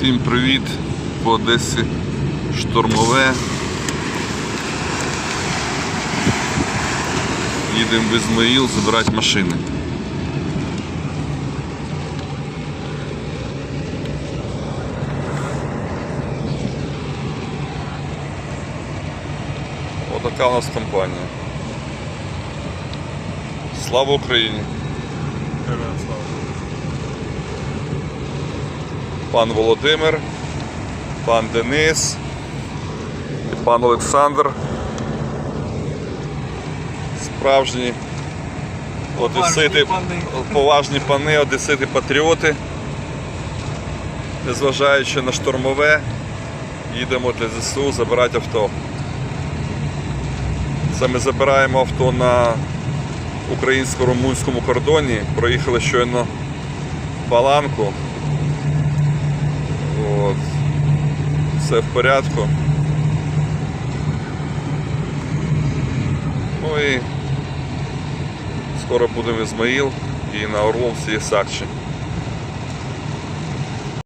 Всім привіт по Одесі штурмове. Їдемо в Ізмаїл забирати машини. Отака у нас компанія. Слава Україні! Пан Володимир, пан Денис, пан Олександр. Справжні одесити, поважні пани, одесити патріоти. Незважаючи на штурмове, їдемо для ЗСУ забирати авто. Це ми забираємо авто на українсько-румунському кордоні. Проїхали щойно Паланку. Все в порядку. Ну і скоро будемо в Ізмаїл і на Орловці і Сакчі.